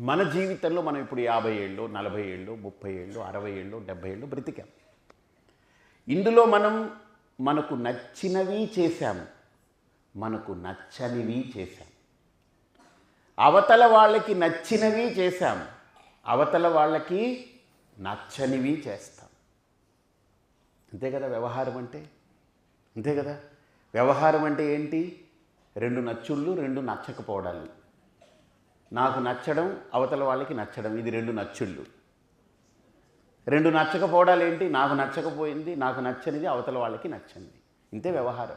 మన జీవితంలో మనం ఇప్పుడు యాభై ఏళ్ళు నలభై ఏళ్ళు ముప్పై ఏళ్ళు అరవై ఏళ్ళు డెబ్బై ఏళ్ళు బ్రతికాం. ఇందులో మనం మనకు నచ్చినవి చేశాము మనకు నచ్చనివి చేశాం. అవతల వాళ్ళకి నచ్చినవి చేశాము అవతల వాళ్ళకి నచ్చనివి చేస్తాం. అంతే కదా వ్యవహారం అంటే? అంతే కదా? వ్యవహారం అంటే ఏంటి? రెండు నచ్చుళ్ళు రెండు నచ్చకపోవడాలు. నాకు నచ్చడం అవతల వాళ్ళకి నచ్చడం. ఇది రెండు నచ్చుళ్ళు. రెండు నచ్చకపోవడాలు ఏంటి? నాకు నచ్చకపోయింది నాకు నచ్చనిది అవతల వాళ్ళకి నచ్చింది ఇంతే వ్యవహారం.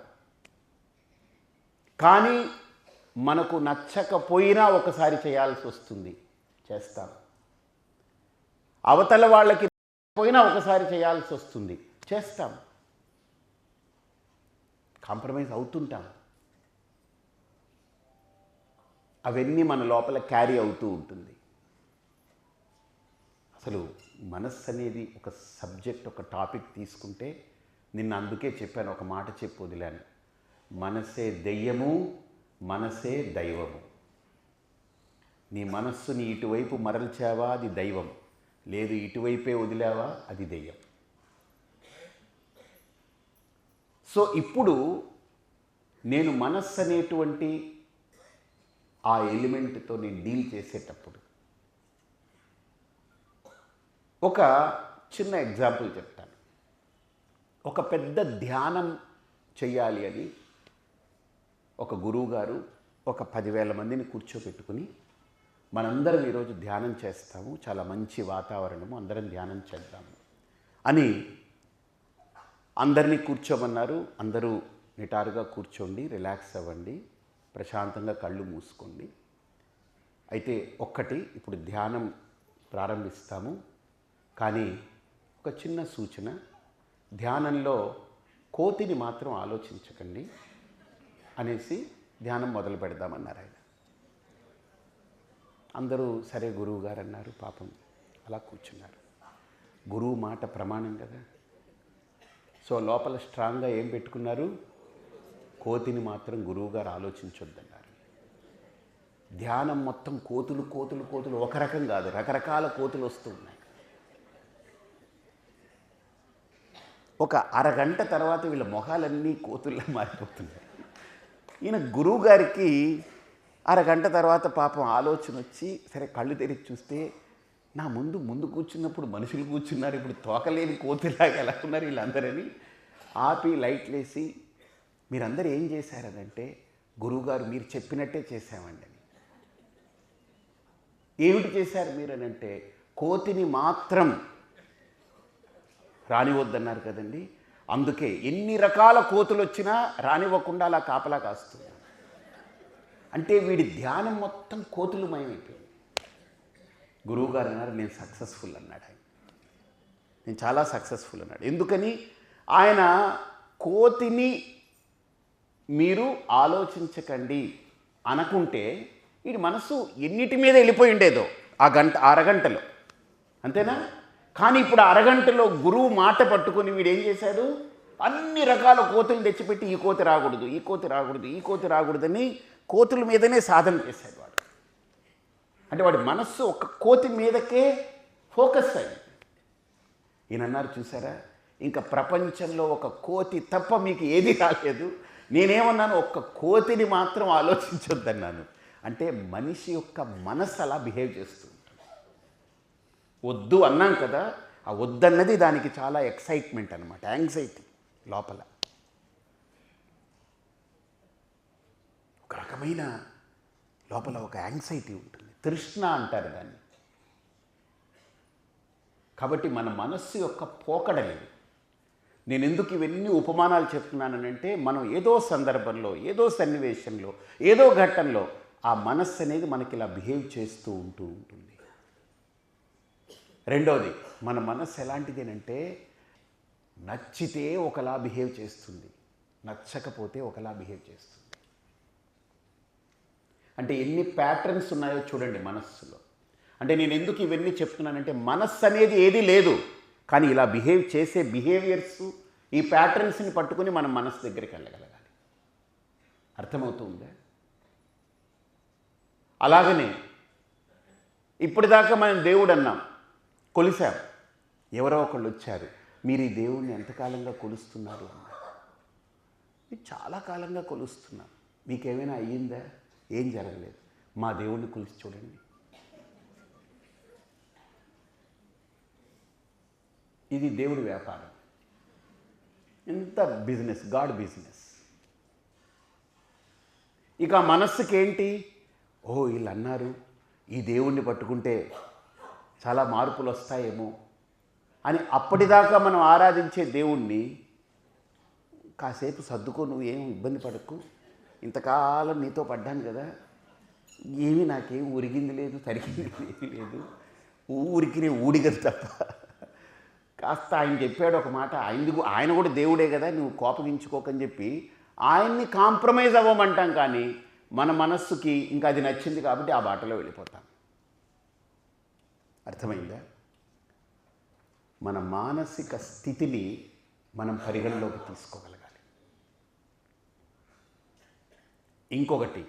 కానీ మనకు నచ్చకపోయినా ఒకసారి చేయాల్సి వస్తుంది. చేస్తాం. అవతల వాళ్ళకి పోయినా ఒకసారి చేయాల్సి వస్తుంది. చేస్తాం. కాంప్రమైజ్ అవుతుంటాం. అవన్నీ మన లోపల క్యారీ అవుతూ ఉంటుంది. అసలు మనస్సు అనేది ఒక సబ్జెక్ట్ ఒక టాపిక్ తీసుకుంటే నిన్న అందుకే చెప్పాను ఒక మాట చెప్పు వదిలాను. మనసే దెయ్యము మనసే దైవము. నీ మనస్సుని ఇటువైపు మరల్చావా అది దైవం. లేదు ఇటువైపే వదిలావా అది దెయ్యం. సో ఇప్పుడు నేను మనస్సు అనేటువంటి ఆ ఎలిమెంట్తో నేను డీల్ చేసేటప్పుడు. ఒక చిన్న ఎగ్జాంపుల్ చెప్తాను. ఒక పెద్ద ధ్యానం చెయ్యాలి అని ఒక గురువు గారు ఒక పదివేల మందిని కూర్చోబెట్టుకుని మనందరం ఈరోజు ధ్యానం చేస్తాము చాలా మంచి వాతావరణము అందరం ధ్యానం చేద్దాము అని అందరినీ కూర్చోమన్నారు. అందరూ నిటారుగా కూర్చోండి రిలాక్స్ అవ్వండి. ప్రశాంతంగా కళ్ళు మూసుకోండి. అయితే ఒక్కటి ఇప్పుడు ధ్యానం ప్రారంభిస్తాము. కానీ ఒక చిన్న సూచన ధ్యానంలో కోతిని మాత్రం ఆలోచించకండి అనేసి ధ్యానం మొదలు పెడదామన్నారు ఆయన. అందరూ సరే గురువు గారు అన్నారు పాపం అలా కూర్చున్నారు. గురువు మాట ప్రమాణం కదా. సో లోపల స్ట్రాంగ్గా ఏం పెట్టుకున్నారు? కోతిని మాత్రం గురువుగారు ఆలోచించొద్దన్నారు. ధ్యానం మొత్తం కోతులు కోతులు కోతులు ఒక రకం కాదు రకరకాల కోతులు వస్తూ ఉన్నాయి. ఒక అరగంట తర్వాత వీళ్ళ మొహాలన్నీ కోతుల్లా మారిపోతున్నాయి. ఈయన గురువు గారికి అరగంట తర్వాత పాపం ఆలోచన వచ్చి సరే కళ్ళు తెరిచి చూస్తే నా ముందు ముందు కూర్చున్నప్పుడు మనుషులు కూర్చున్నారు ఇప్పుడు తోకలేని కోతిలాగా ఎలా ఉన్నారు వీళ్ళందరని ఆపి లైట్లు వేసి మీరందరూ ఏం చేశారనంటే గురువుగారు మీరు చెప్పినట్టే చేశామండి అని ఏమిటి చేశారు మీరనంటే కోతిని మాత్రం రానివద్దన్నారు కదండి. అందుకే ఎన్ని రకాల కోతులు వచ్చినా రానివ్వకుండా అలా కాపలా కాస్తుంది అంటే వీడి ధ్యానం మొత్తం కోతులు మయమైపోయింది గురువుగారు అన్నారు నేను సక్సెస్ఫుల్ అన్నాడు ఆయన. నేను చాలా సక్సెస్ఫుల్ అన్నాడు. ఎందుకని? ఆయన కోతిని మీరు ఆలోచించకండి అనుకుంటే వీడి మనసు ఎన్నిటి మీద వెళ్ళిపోయి ఉండేదో ఆ గంట అరగంటలో. అంతేనా? కానీ ఇప్పుడు అరగంటలో గురువు మాట పట్టుకొని వీడు ఏం చేశాడు? అన్ని రకాల కోతులు తెచ్చిపెట్టి ఈ కోతి రాకూడదు ఈ కోతి రాకూడదు ఈ కోతి రాకూడదని కోతుల మీదనే సాధన చేశాడు వాడు. అంటే వాడి మనస్సు ఒక కోతి మీదకే ఫోకస్ అయింది. ఈయనన్నారు చూసారా? ఇంకా ప్రపంచంలో ఒక కోతి తప్ప మీకు ఏది రాలేదు. నేనేమన్నాను ఒక్క కోతిని మాత్రం ఆలోచించొద్దన్నాను. అంటే మనిషి యొక్క మనసు అలా బిహేవ్ చేస్తూ ఉంటుంది. వద్దు అన్నాం కదా ఆ వద్దన్నది దానికి చాలా ఎక్సైట్మెంట్ అనమాట యాంగ్జైటీ లోపల. ఒక రకమైన లోపల ఒక యాంగ్జైటీ ఉంటుంది తృష్ణ అంటారు దాన్ని. కాబట్టి మన మనస్సు యొక్క పోకడలేదు నేను ఎందుకు ఇవన్నీ ఉపమానాలు చెప్తున్నానంటే మనం ఏదో సందర్భంలో ఏదో సన్నివేశంలో ఏదో ఘట్టంలో ఆ మనస్సు అనేది మనకి ఇలా బిహేవ్ చేస్తూ ఉంటూ ఉంటుంది. రెండవది మన మనస్సు ఎలాంటిదేనంటే నచ్చితే ఒకలా బిహేవ్ చేస్తుంది నచ్చకపోతే ఒకలా బిహేవ్ చేస్తుంది. అంటే ఎన్ని ప్యాటర్న్స్ ఉన్నాయో చూడండి మనస్సులో. అంటే నేను ఎందుకు ఇవన్నీ చెప్తున్నానంటే మనస్సు అనేది ఏది లేదు. కానీ ఇలా బిహేవ్ చేసే బిహేవియర్స్ ఈ ప్యాటర్న్స్ని పట్టుకుని మనం మనసు దగ్గరికి వెళ్ళగలగాలి. అర్థమవుతుందా అలాగనే ఇప్పటిదాకా మనం దేవుడు అన్నాం కొలిసాం. ఎవరో ఒకళ్ళు వచ్చారు మీరు ఈ దేవుడిని ఎంతకాలంగా కొలుస్తున్నారు? అన్నారు. చాలా కాలంగా కొలుస్తున్నాం మీకేమైనా అయ్యిందా? ఏం జరగలేదు. మా దేవుణ్ణి కొలిసి చూడండి. ఇది దేవుడి వ్యాపారం. ఇంత బిజినెస్ గాడ్ బిజినెస్. ఇక మనస్సుకేంటి? ఓ వీళ్ళు అన్నారు ఈ దేవుణ్ణి పట్టుకుంటే చాలా మార్పులు వస్తాయేమో అని అప్పటిదాకా మనం ఆరాధించే దేవుణ్ణి కాసేపు సర్దుకో నువ్వు ఏం ఇబ్బంది పడకు ఇంతకాలం నీతో పడ్డాను కదా ఏమీ నాకేం ఉరిగింది లేదు తరిగింది లేదు ఊరికి నేను ఊడిగదు తప్ప. కాస్త ఆయన చెప్పాడు ఒక మాట ఆయనకు ఆయన కూడా దేవుడే కదా నువ్వు కోపగించుకోకని చెప్పి ఆయన్ని కాంప్రమైజ్ అవ్వమంటాం కానీ మన మనస్సుకి ఇంకా అది నచ్చింది కాబట్టి ఆ బాటలో వెళ్ళిపోతాం. అర్థమైందా? మన మానసిక స్థితిని మనం పరిగణలోకి తీసుకోగలగాలి. ఇంకొకటి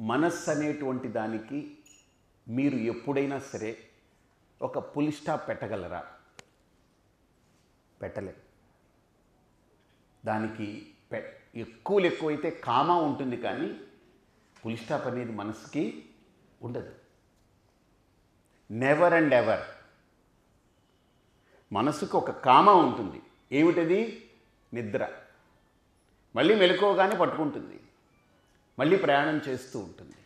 మనస్సు అనేటువంటి దానికి మీరు ఎప్పుడైనా సరే ఒక పులి స్టాప్ పెట్టగలరా? పెట్టలే. దానికి పె ఎక్కువలు ఎక్కువైతే కామా ఉంటుంది కానీ పులి స్టాప్ అనేది మనసుకి ఉండదు. నెవర్ అండ్ ఎవర్ మనసుకు ఒక కామ ఉంటుంది. ఏమిటది? నిద్ర. మళ్ళీ మెలకువగానే పట్టుకుంటుంది. మళ్ళీ ప్రయాణం చేస్తూ ఉంటుంది.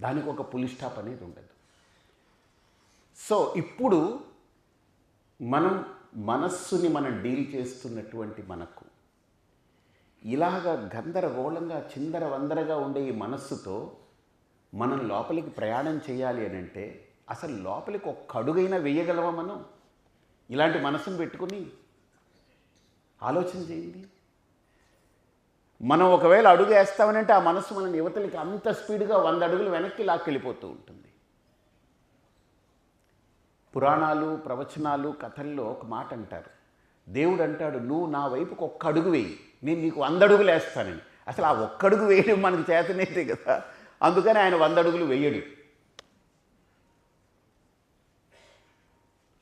దానికి ఒక పులి స్టాప్ అనేది ఉండదు. సో ఇప్పుడు మనం మనస్సుని మనం డీల్ చేస్తున్నటువంటి మనకు ఇలాగ గందరగోళంగా చిందర వందరగా ఉండే ఈ మనస్సుతో మనం లోపలికి ప్రయాణం చేయాలి అని అంటే అసలు లోపలికి ఒక్క అడుగైనా వేయగలమా మనం? ఇలాంటి మనసును పెట్టుకుని ఆలోచన చేయండి. మనం ఒకవేళ అడుగు వేస్తామనంటే ఆ మనసు మన యువతలకి అంత స్పీడ్గా వంద అడుగులు వెనక్కి లాక్కెళ్ళిపోతూ ఉంటుంది. పురాణాలు ప్రవచనాలు కథల్లో ఒక మాట అంటారు. దేవుడు అంటాడు నువ్వు నా వైపుకి ఒక్క అడుగు వేయి నేను నీకు వంద అడుగులు వేస్తానని. అసలు ఆ ఒక్క అడుగు వేయడం మనకు చేతనైతే కదా. అందుకని ఆయన వంద అడుగులు వేయడు.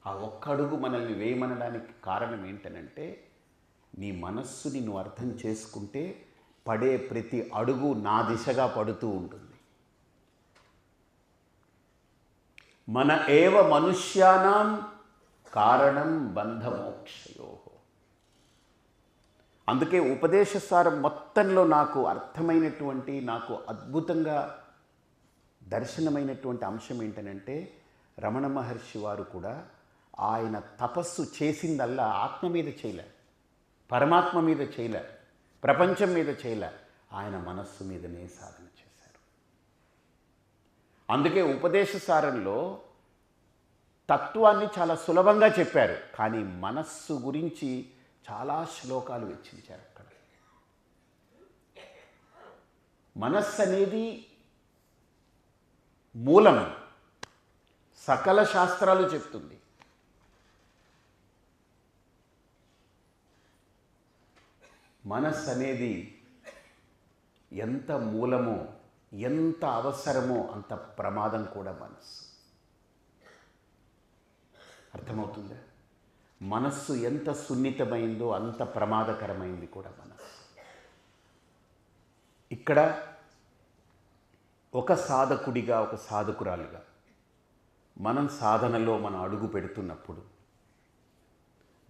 ఆ ఒక్క అడుగు మనల్ని వేయమనడానికి కారణం ఏంటనంటే నీ మనస్సుని నువ్వు అర్థం చేసుకుంటే పడే ప్రతి అడుగు నా దిశగా పడుతూ ఉంటుంది. మన ఏవ మనుష్యానాం కారణం బంధమోక్షయో. అందుకే ఉపదేశసారం మొత్తంలో నాకు అర్థమైనటువంటి నాకు అద్భుతంగా దర్శనమైనటువంటి అంశం ఏంటనంటే రమణ మహర్షి వారు కూడా ఆయన తపస్సు చేసిందల్లా ఆత్మ మీద చేయలే. పరమాత్మ మీద చేయలే. ప్రపంచం మీద చేయలే. ఆయన మనస్సు మీదనే సాధన చేయాలి అందుకే ఉపదేశ సారంలో తత్వాన్ని చాలా సులభంగా చెప్పారు. కానీ మనస్సు గురించి చాలా శ్లోకాలు వెచ్చించారు అక్కడ. మనస్సు అనేది మూలం సకల శాస్త్రాలు చెప్తుంది. మనస్సు అనేది ఎంత మూలమో ఎంత అవసరమో అంత ప్రమాదం కూడా మనస్సు. అర్థమవుతుందా? మనస్సు ఎంత సున్నితమైందో అంత ప్రమాదకరమైంది కూడా మనస్సు. ఇక్కడ ఒక సాధకుడిగా ఒక సాధకురాలుగా మనం సాధనలో మనం అడుగు పెడుతున్నప్పుడు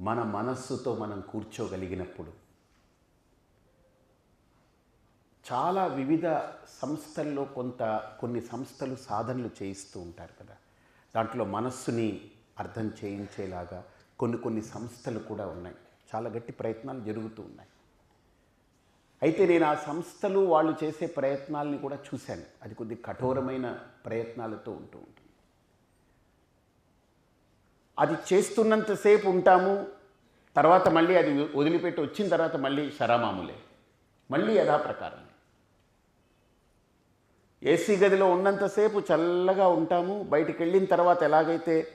మన మనస్సుతో మనం కూర్చోగలిగినప్పుడు చాలా వివిధ సంస్థల్లో కొంత కొన్ని సంస్థలు సాధనలు చేయిస్తూ ఉంటారు కదా. దాంట్లో మనస్సుని అర్థం చేయించేలాగా కొన్ని కొన్ని సంస్థలు కూడా ఉన్నాయి. చాలా గట్టి ప్రయత్నాలు జరుగుతూ ఉన్నాయి. అయితే నేను ఆ సంస్థలు వాళ్ళు చేసే ప్రయత్నాలని కూడా చూశాను. అది కొద్ది కఠోరమైన ప్రయత్నాలతో ఉంటూ ఉంటుంది. అది చేస్తున్నంతసేపు ఉంటాము తర్వాత మళ్ళీ అది వదిలిపెట్టి వచ్చిన తర్వాత మళ్ళీ శరామాములే. మళ్ళీ యథాప్రకారం ఏసీ గదిలో ఉన్నంతసేపు చల్లగా ఉంటాము బయటికి వెళ్ళిన తర్వాత ఎలాగైతే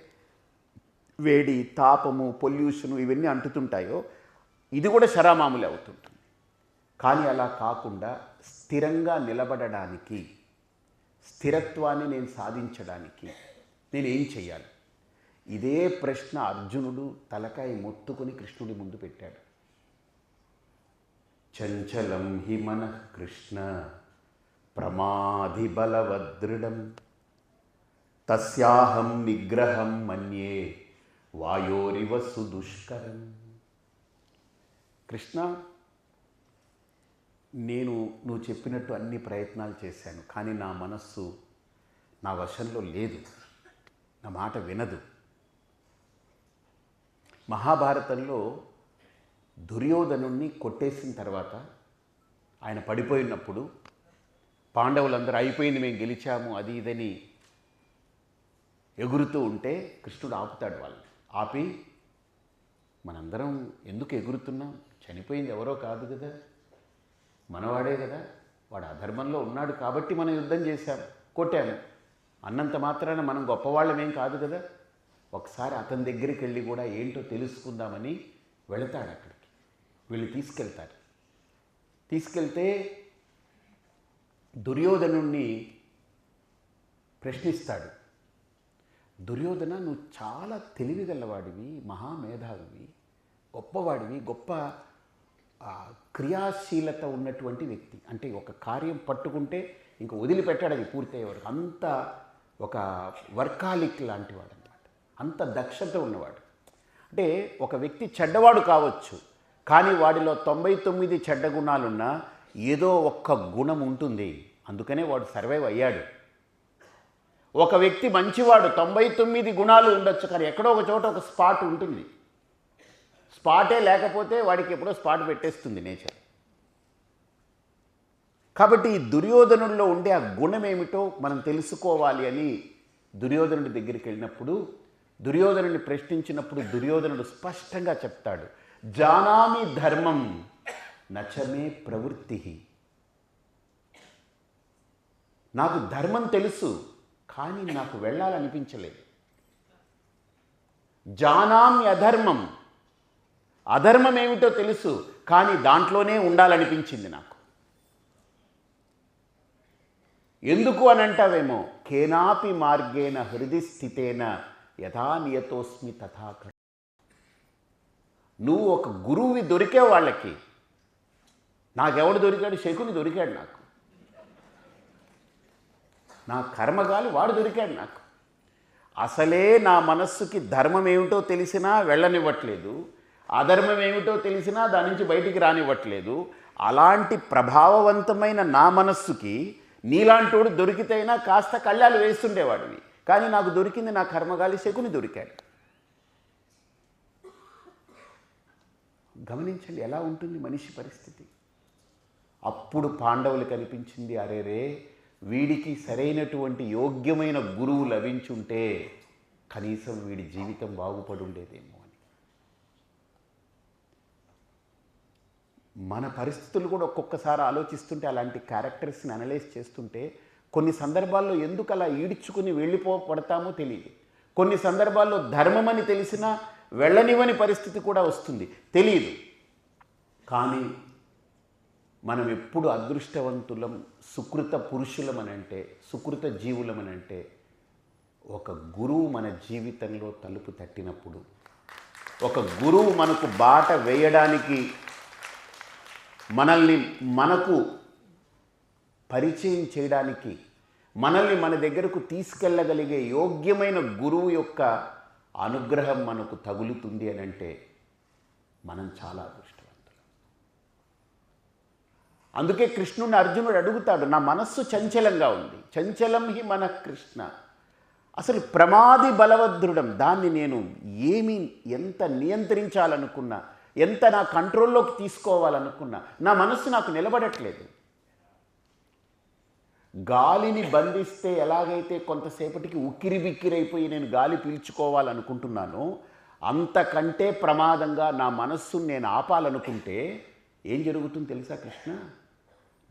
వేడి తాపము పొల్యూషను ఇవన్నీ అంటుతుంటాయో ఇది కూడా శరామాములే అవుతుంటుంది. కానీ అలా కాకుండా స్థిరంగా నిలబడడానికి స్థిరత్వాన్ని నేను సాధించడానికి నేను ఏం చెయ్యాలి? ఇదే ప్రశ్న అర్జునుడు తలకాయ మొత్తుకొని కృష్ణుడి ముందు పెట్టాడు. చంచలం హి మన కృష్ణ. ప్రమాధిబలవదృఢం తస్యాహం నిగ్రహం మన్యే వాయోరివ సుదుష్కరం. కృష్ణ నేను నువ్వు చెప్పినట్టు అన్ని ప్రయత్నాలు చేశాను కానీ నా మనస్సు నా వశంలో లేదు. నా మాట వినదు. మహాభారతంలో దుర్యోధను కొట్టేసిన తర్వాత ఆయన పడిపోయినప్పుడు పాండవులందరూ అయిపోయింది మేము గెలిచాము అది ఇదని ఎగురుతూ ఉంటే కృష్ణుడు ఆపుతాడు వాళ్ళని. ఆపి మనందరం ఎందుకు ఎగురుతున్నాం? చనిపోయింది ఎవరో కాదు కదా. మనవాడే కదా. వాడు అధర్మంలో ఉన్నాడు కాబట్టి మనం యుద్ధం చేశాం కొట్టాము. అన్నంత మాత్రాన మనం గొప్పవాళ్ళమేం కాదు కదా. ఒకసారి అతని దగ్గరికి వెళ్ళి కూడా ఏంటో తెలుసుకుందామని వెళతాడు అక్కడికి. వీళ్ళు తీసుకెళ్తారు. తీసుకెళ్తే దుర్యోధనుణ్ణి ప్రశ్నిస్తాడు. దుర్యోధన నువ్వు చాలా తెలివిగలవాడివి మహామేధావివి గొప్పవాడివి గొప్ప క్రియాశీలత ఉన్నటువంటి వ్యక్తి. అంటే ఒక కార్యం పట్టుకుంటే ఇంక వదిలిపెట్టాడు అది పూర్తయ్యేవాడు అంత ఒక వర్కాలిక్ లాంటి వాడు అనమాట అంత దక్షత ఉన్నవాడు. అంటే ఒక వ్యక్తి చెడ్డవాడు కావచ్చు కానీ వాడిలో తొంభై తొమ్మిది చెడ్డ గుణాలున్నా ఏదో ఒక్క గుణం ఉంటుంది. అందుకనే వాడు సర్వైవ్ అయ్యాడు. ఒక వ్యక్తి మంచివాడు తొంభై తొమ్మిది గుణాలు ఉండొచ్చు కానీ ఎక్కడో ఒక చోట ఒక స్పాట్ ఉంటుంది. స్పాటే లేకపోతే వాడికి ఎప్పుడో స్పాట్ పెట్టేస్తుంది నేచర్. కాబట్టి ఈ దుర్యోధనుల్లో ఉండే ఆ గుణం ఏమిటో మనం తెలుసుకోవాలి అని దుర్యోధనుడి దగ్గరికి వెళ్ళినప్పుడు దుర్యోధనుడిని ప్రశ్నించినప్పుడు దుర్యోధనుడు స్పష్టంగా చెప్తాడు. జానామి ధర్మం నచమే ప్రవృత్తి. నాకు ధర్మం తెలుసు కానీ నాకు వెళ్ళాలనిపించలేదు. జానామి అధర్మం. అధర్మం ఏమిటో తెలుసు కానీ దాంట్లోనే ఉండాలనిపించింది నాకు. ఎందుకు అని అంటావేమో కేనాపి మార్గేణ హృది స్థితేన యథా నియతోస్మి తథా నువ్వు ఒక గురువువి దొరికే వాళ్ళకి నాకెవడు దొరికాడు? శకుని దొరికాడు నాకు. నా కర్మగాలి వాడు దొరికాడు నాకు. అసలే నా మనస్సుకి ధర్మం ఏమిటో తెలిసినా వెళ్ళనివ్వట్లేదు. అధర్మం ఏమిటో తెలిసినా దాని నుంచి బయటికి రానివ్వట్లేదు. అలాంటి ప్రభావవంతమైన నా మనస్సుకి నీలాంటోడు దొరికితేనా కాస్త కళ్ళాలు వేస్తుండేవాడివి కానీ నాకు దొరికింది నా కర్మగాలి శకుని దొరికాడు. గమనించండి ఎలా ఉంటుంది మనిషి పరిస్థితి? అప్పుడు పాండవులు కనిపించింది అరేరే వీడికి సరైనటువంటి యోగ్యమైన గురువు లభించుంటే కనీసం వీడి జీవితం బాగుపడి ఉండేదేమో అని. మన పరిస్థితులు కూడా ఒక్కొక్కసారి ఆలోచిస్తుంటే అలాంటి క్యారెక్టర్స్ని అనలైజ్ చేస్తుంటే కొన్ని సందర్భాల్లో ఎందుకు అలా ఈడ్చుకుని వెళ్ళిపో పడతామో తెలియదు. కొన్ని సందర్భాల్లో ధర్మమని తెలిసినా వెళ్ళనివ్వని పరిస్థితి కూడా వస్తుంది. తెలియదు కానీ మనం ఎప్పుడు అదృష్టవంతులం సుకృత పురుషులం అని అంటే సుకృత జీవులం అని అంటే ఒక గురువు మన జీవితంలో తలుపు తట్టినప్పుడు ఒక గురువు మనకు బాట వేయడానికి మనల్ని మనకు పరిచయం చేయడానికి మనల్ని మన దగ్గరకు తీసుకెళ్ళగలిగే యోగ్యమైన గురువు యొక్క అనుగ్రహం మనకు తగులుతుంది అని అంటే మనం చాలా అందుకే కృష్ణుని అర్జునుడు అడుగుతాడు నా మనస్సు చంచలంగా ఉంది. చంచలం హి మన కృష్ణ. అసలు ప్రమాది బలవద్రుడం దాన్ని నేను ఏమి ఎంత నియంత్రించాలనుకున్నా ఎంత నా కంట్రోల్లోకి తీసుకోవాలనుకున్నా నా మనస్సు నాకు నిలబడట్లేదు. గాలిని బంధిస్తే ఎలాగైతే కొంతసేపటికి ఉక్కిరి బిక్కిరైపోయి నేను గాలి పీల్చుకోవాలనుకుంటున్నానో అంతకంటే ప్రమాదంగా నా మనస్సును నేను ఆపాలనుకుంటే ఏం జరుగుతుంది తెలుసా కృష్ణ?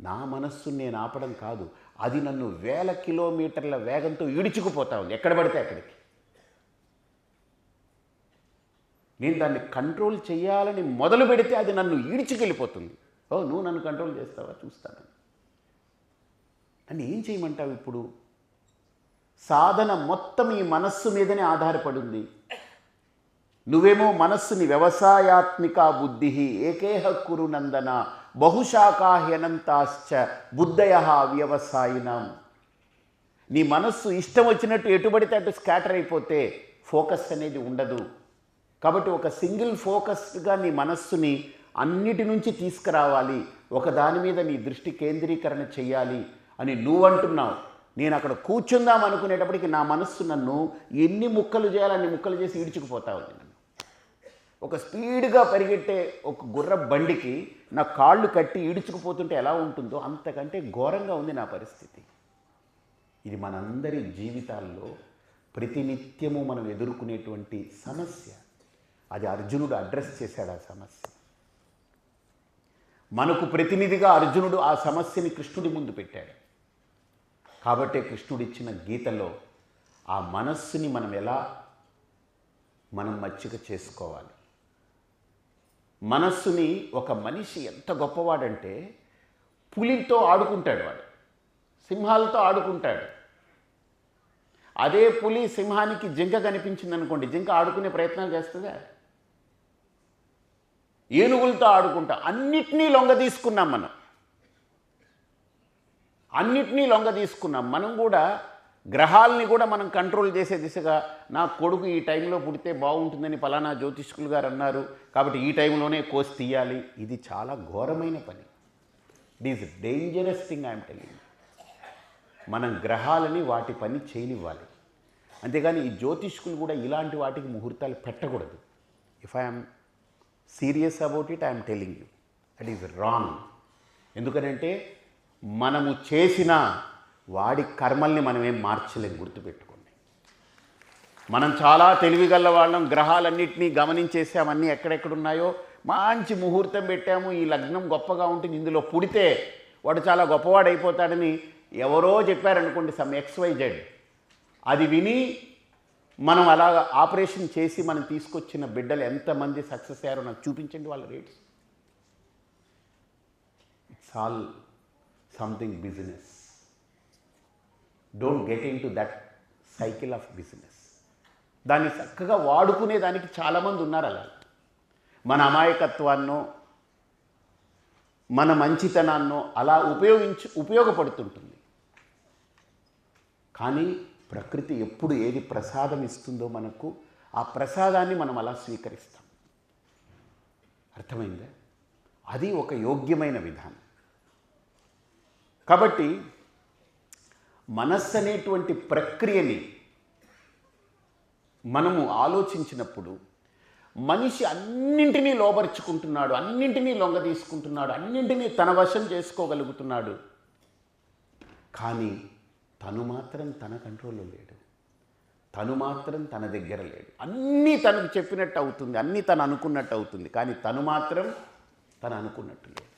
నా మనస్సును నేను ఆపడం కాదు అది నన్ను వేల కిలోమీటర్ల వేగంతో ఈడ్చుకుపోతా ఉంది. ఎక్కడ పడితే అక్కడికి. నేను దాన్ని కంట్రోల్ చేయాలని మొదలు పెడితే అది నన్ను ఈడ్చుకెళ్ళిపోతుంది ఓ నువ్వు నన్ను కంట్రోల్ చేస్తావా? చూస్తాను. నన్ను ఏం చేయమంటావు ఇప్పుడు? సాధన మొత్తం ఈ మనస్సు మీదనే ఆధారపడింది. నువ్వేమో మనస్సుని వ్యవసాయాత్మిక బుద్ధి ఏకేహ కురునందన బహుశాఖాహ్యనంతాశ్చ బుద్ధయ వ్యవసాయినం. నీ మనస్సు ఇష్టం వచ్చినట్టు ఎటుబడితే అటు స్కాటర్ అయిపోతే ఫోకస్ అనేది ఉండదు. కాబట్టి ఒక సింగిల్ ఫోకస్గా నీ మనస్సుని అన్నిటి నుంచి తీసుకురావాలి. ఒక దాని మీద నీ దృష్టి కేంద్రీకరణ చేయాలి అని నువ్వు అంటున్నావు నేను అక్కడ కూర్చుందాం అనుకునేటప్పటికి నా మనస్సు నన్ను ఎన్ని ముక్కలు చేయాలని ముక్కలు చేసి ఈడ్చుకుపోతా ఉంది. ఒక స్పీడ్గా పరిగెట్టే ఒక గుర్ర బండికి నా కాళ్ళు కట్టి ఈడ్చుకుపోతుంటే ఎలా ఉంటుందో అంతకంటే ఘోరంగా ఉంది నా పరిస్థితి. ఇది మనందరి జీవితాల్లో ప్రతినిత్యము మనం ఎదుర్కొనేటువంటి సమస్య. అది అర్జునుడు అడ్రస్ చేశాడు ఆ సమస్య. మనకు ప్రతినిధిగా అర్జునుడు ఆ సమస్యని కృష్ణుడి ముందు పెట్టాడు. కాబట్టే కృష్ణుడు ఇచ్చిన గీతలో ఆ మనస్సుని మనం ఎలా మనం మచ్చిక చేసుకోవాలి? మనస్సుని ఒక మనిషి ఎంత గొప్పవాడంటే పులితో ఆడుకుంటాడు వాడు. సింహాలతో ఆడుకుంటాడు. అదే పులి సింహానికి జింక కనిపించింది అనుకోండి జింక ఆడుకునే ప్రయత్నాలు చేస్తుందా? ఏనుగులతో ఆడుకుంటా అన్నిటినీ లొంగ తీసుకున్నాం మనం. అన్నిటినీ లొంగ తీసుకున్నాం. మనం కూడా గ్రహాలని కూడా మనం కంట్రోల్ చేసే దిశగా నా కొడుకు ఈ టైంలో పుడితే బాగుంటుందని ఫలానా జ్యోతిష్కులు గారు అన్నారు. కాబట్టి ఈ టైంలోనే కోసి తీయాలి. ఇది చాలా ఘోరమైన పని. It is dangerous thing I'm telling మనం గ్రహాలని వాటి పని చేయనివ్వాలి. అంతేగాని ఈ జ్యోతిష్కులు కూడా ఇలాంటి వాటికి ముహూర్తాలు పెట్టకూడదు. If I'm serious about it I'm telling you that is wrong ఎందుకనంటే మనము చేసిన వాడి కర్మల్ని మనం మార్చలేం గుర్తుపెట్టుకోండి. మనం చాలా తెలివిగల వాళ్ళం గ్రహాలన్నింటినీ గమనించేసామన్నీ ఎక్కడెక్కడున్నాయో మంచి ముహూర్తం పెట్టాము ఈ లగ్నం గొప్పగా ఉంటుంది ఇందులో పుడితే వాడు చాలా గొప్పవాడు అయిపోతాడని ఎవరో చెప్పారనుకోండి సమ్ ఎక్స్వైజెడ్. అది విని మనం అలా ఆపరేషన్ చేసి మనం తీసుకొచ్చిన బిడ్డలు ఎంతమంది సక్సెస్ అయ్యారో నాకు చూపించండి వాళ్ళ rates. It's all something business don't get in to that cycle of business దాన్ని చక్కగా వాడుకునే దానికి చాలామంది ఉన్నారు అలా. మన అమాయకత్వాన్నో మన మంచితనాన్నో అలా ఉపయోగించి ఉపయోగపడుతుంటుంది. కానీ ప్రకృతి ఎప్పుడు ఏది ప్రసాదం ఇస్తుందో మనకు ఆ ప్రసాదాన్ని మనం అలా స్వీకరిస్తాం. అర్థమైందా? అది ఒక యోగ్యమైన విధానం. కాబట్టి మనస్సు అనేటువంటి ప్రక్రియని మనము ఆలోచించినప్పుడు మనిషి అన్నింటినీ లోపరుచుకుంటున్నాడు అన్నింటినీ లొంగ తీసుకుంటున్నాడు అన్నింటినీ తన వశం చేసుకోగలుగుతున్నాడు. కానీ తను మాత్రం తన కంట్రోల్లో లేడు. తను మాత్రం తన దగ్గర లేడు. అన్నీ తనకు చెప్పినట్టు అవుతుంది అన్నీ తను అనుకున్నట్టు అవుతుంది. కానీ తను మాత్రం తను అనుకున్నట్టు లేదు.